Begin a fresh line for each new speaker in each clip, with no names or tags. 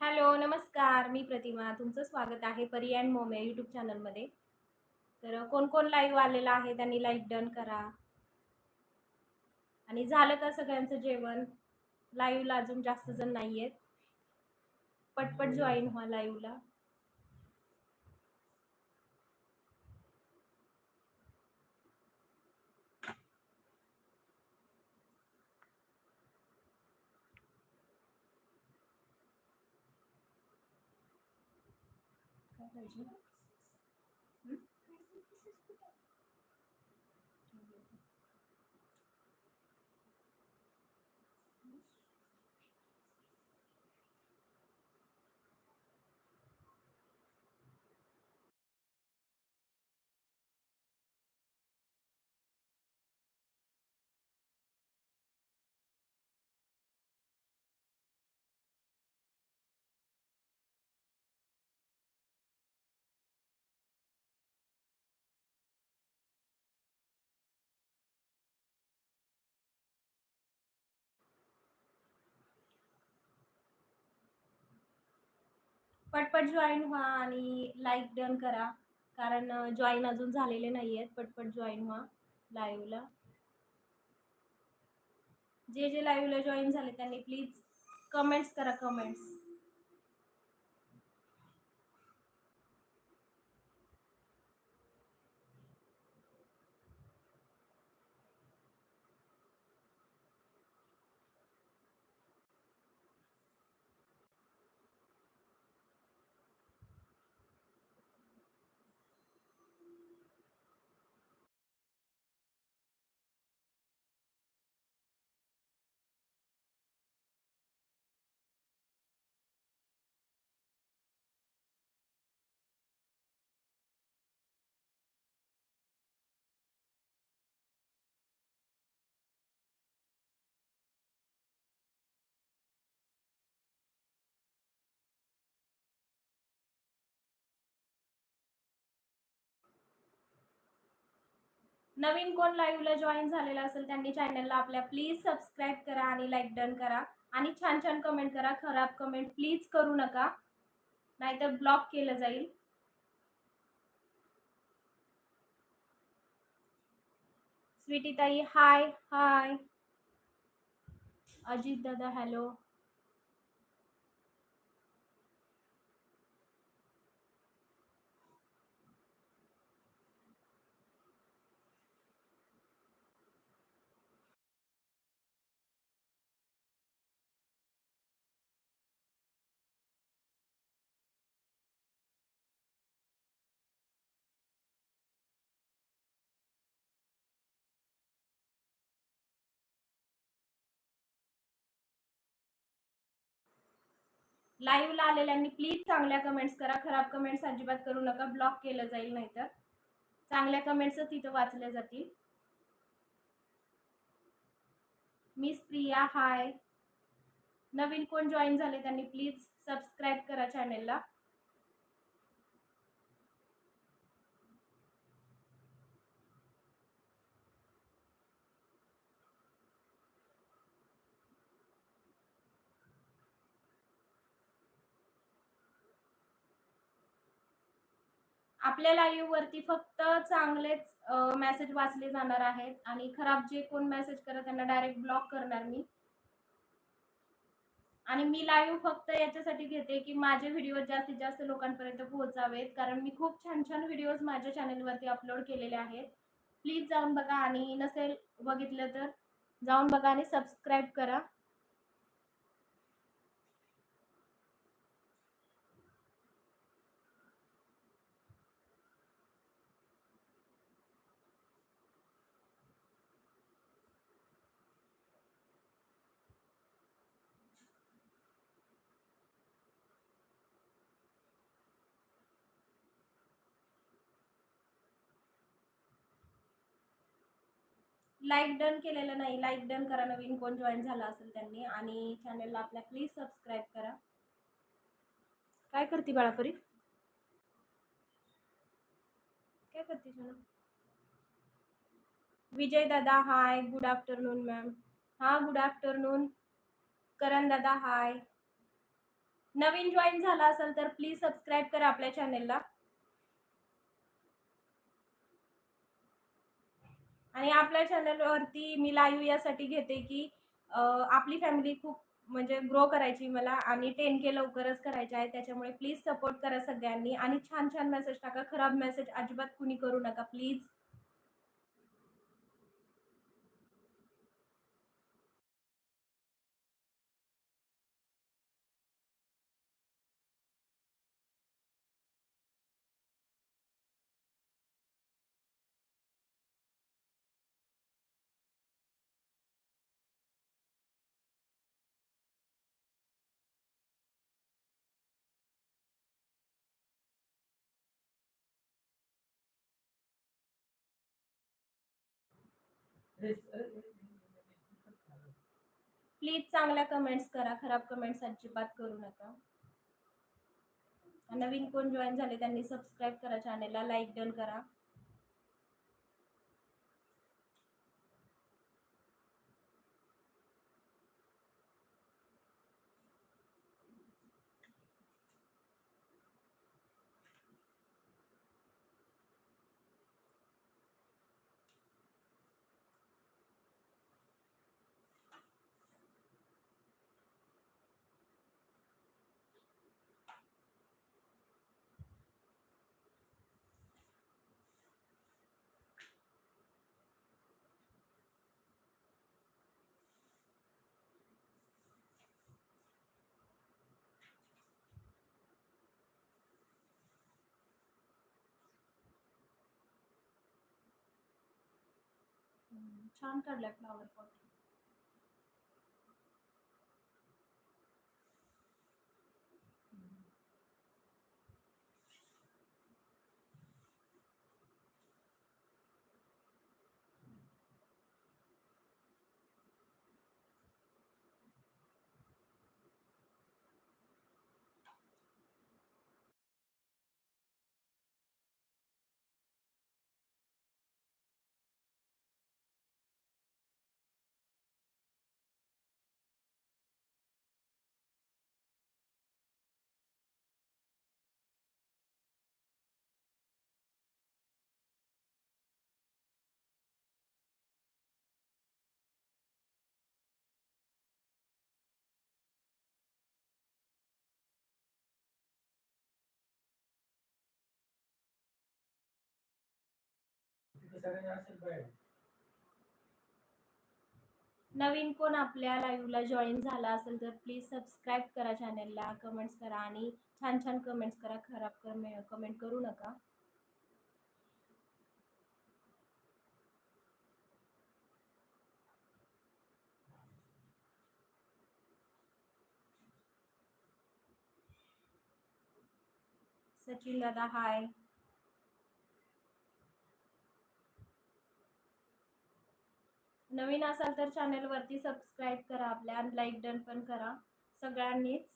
Hello नमस्कार. मी प्रतिमा. तुमचं स्वागत आहे परी अँड मोम यूट्यूब चॅनलमध्ये तर कोण कोण लाईव्ह आलेला आहे त्यांनी लाईक डन करा. आणि झालं का सगळ्यांचं जेवण? लाईव्हला अजून जास्त जण नाही आहेत पटपट जॉईन व्हा लाईव्हला काय पाहिजे पटपट जॉईन व्हा आणि लाईक डन करा. कारण जॉईन अजून झालेले नाही आहेत पटपट जॉईन व्हा लाईव्हला जे जे लाईव्हला जॉईन झाले त्यांनी प्लीज कमेंट्स करा कमेंट्स नवीन कोण लाईव्हला जॉईन झालेला असेल त्यांनी चॅनलला आपल्या प्लीज सबस्क्राईब करा आणि लाईक डन करा. आणि छान छान कमेंट करा खराब कमेंट प्लीज करू नका. नाहीतर ब्लॉक केलं जाईल. स्वीटी ताई हाय हाय अजित दादा हॅलो लाईव्हला आलेल्यांनी प्लीज चांगल्या कमेंट्स करा. खराब कमेंट्स अजिबात करू नका. ब्लॉक केलं जाईल नाहीतर. चांगल्या कमेंट्स तिथं वाचल्या जातील. मिस प्रिया हाय नवीन कोण जॉईन झाले त्यांनी प्लीज सबस्क्राईब करा चॅनेलला आपल्या लाईव्ह वरती फक्त चांगलेच मेसेज वाचले जाणार आहेत. आणि खराब जे कोण मेसेज करत त्यांना डायरेक्ट ब्लॉक करणार मी. आणि मी लाईव्ह फक्त याच्यासाठी घेते की माझे व्हिडिओ जास्तीत जास्त लोकांपर्यंत पोहोचावेत. कारण मी खूप छान छान व्हिडिओज माझ्या चॅनेलवरती अपलोड केलेले आहेत. प्लीज जाऊन बघा आणि नसेल बघितलं तर जाऊन बघा आणि सबस्क्राईब करा. लाईक डन केलेलं नाही. लाईक डन करा नवीन. कोण जॉईन झाला असेल त्यांनी. आणि चॅनलला आपल्या प्लीज सबस्क्राईब करा. काय करते बाळापरी? काय करते सोना? विजय दादा हाय गुड आफ्टरनून मॅम हा गुड आफ्टरनून करण दादा हाय नवीन जॉईन झाला असेल तर प्लीज सबस्क्राईब करा आपल्या चॅनेलला आणि आपल्या चॅनलवरती मी लाईव्ह यासाठी घेते की आपली फॅमिली खूप म्हणजे ग्रो करायची मला आणि टेन के लवकरच करायचे आहे. त्याच्यामुळे प्लीज सपोर्ट करा सगळ्यांनी आणि छान छान मेसेज टाका. खराब मेसेज अजिबात कुणी करू नका. प्लीज प्लीज चांगल्या कमेंट्स करा. खराब कमेंट्स अजिबात करू नका. नवीन कोण जॉईन झाले त्यांनी सबस्क्राईब करा चॅनेलला लाईक डन करा. छान काढलाय फ्लॉवर पॉट नवीन कोण आपल्या लाईव्हला जॉईन झाला असेल तर प्लीज सबस्क्राईब करा चॅनेलला कमेंट्स करा आणि छान छान कमेंट्स करा. खराब कमेंट करू नका. सचिन दादा हाय नवीन असाल तर चॅनलवरती सबस्क्राईब करा आपल्या लाईक डन पण करा सगळ्यांनीच.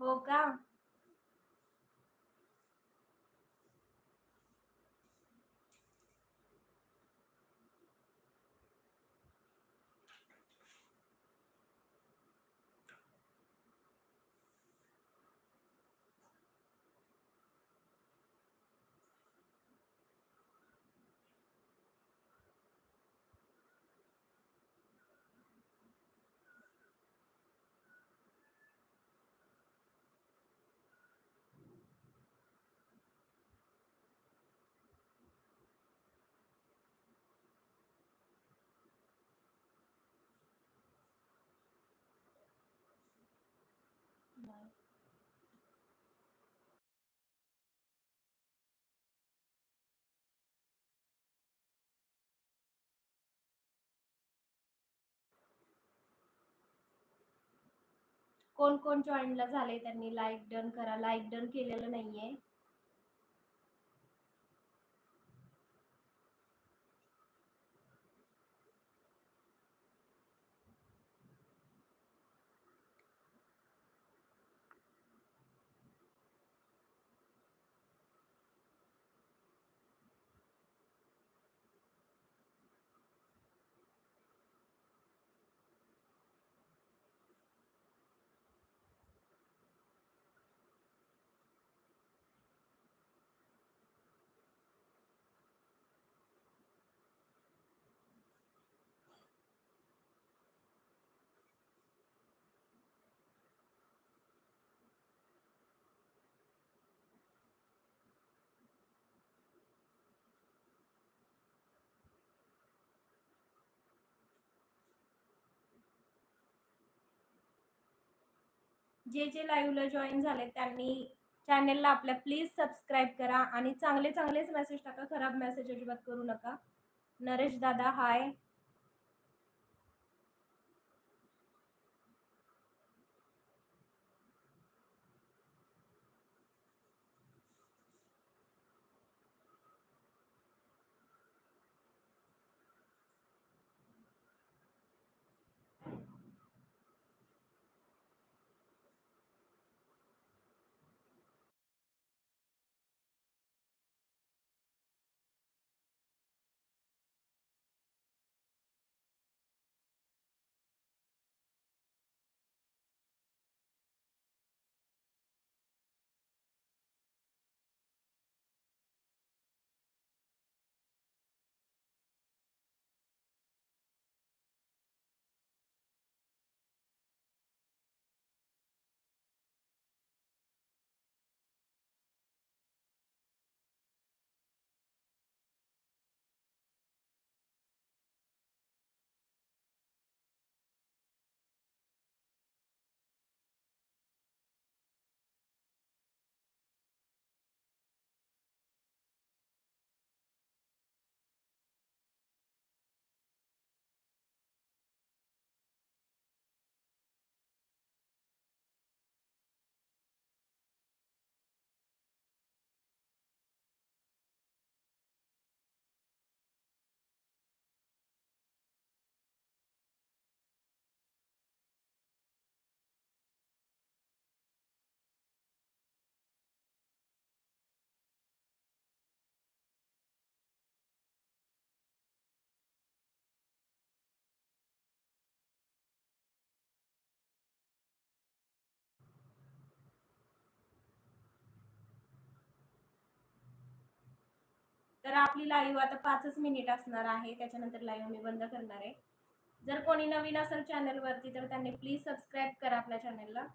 हो का नाही. कोण कोण जॉईनला झाले त्यांनी? लाईक डन करा. लाईक डन केलेलं नाहीये. जे जे लाईव्हला जॉईन झाले त्यांनी चॅनेलला आपल्या प्लीज सबस्क्राईब करा आणि चांगले चांगलेच मेसेज टाका. खराब मेसेज अजिबात करू नका. नरेश दादा हाय तर आपली लाईव्ह आता पाचच मिनिट असणार आहे. त्याच्यानंतर लाईव्ह मी बंद करणार आहे. जर कोणी नवीन असेल चॅनलवरती तर त्यांनी प्लीज सबस्क्राईब करा आपल्या चॅनलला